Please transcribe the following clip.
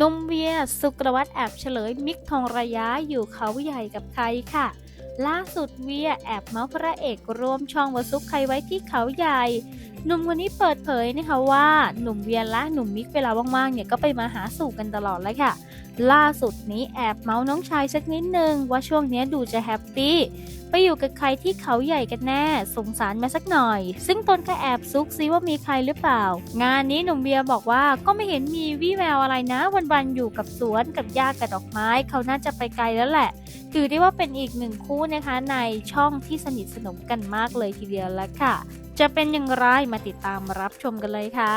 นมเวียสุกรวัตรแอบเฉลยมิกทองระยะอยู่เขาใหญ่กับใครค่ะ ล่าสุดเวียแอบเมาส์พระเอกร่วมช่องวาซุกใครไว้ที่เขาใหญ่หนุ่มคนนี้เปิดเผยนะคะว่าหนุ่มเวียและหนุ่มมิกเวลาว่างๆเนี่ยก็ไปมาหาสู่กันตลอดเลยค่ะ ล่าสุดนี้แอบเมาส์น้องชายสักนิดนึงว่าช่วงนี้ดูจะแฮปปี้ ไปอยู่กับใครที่เขาใหญ่กันแน่ สงสารมาสักหน่อย ซึ่งตนก็แอบซุกซิว่ามีใครหรือเปล่า งานนี้หนุ่มเวียบอกว่าก็ไม่เห็นมีวี่แววอะไรนะ วันๆอยู่กับสวนกับหญ้ากับดอกไม้ เขาน่าจะไปไกลแล้วแหละ ถือได้ว่าเป็นอีกหนึ่งคู่นะคะในช่องที่สนิทสนมกันมากเลยทีเดียวแล้วค่ะ จะเป็นอย่างไรมาติดตามรับชมกันเลยค่ะ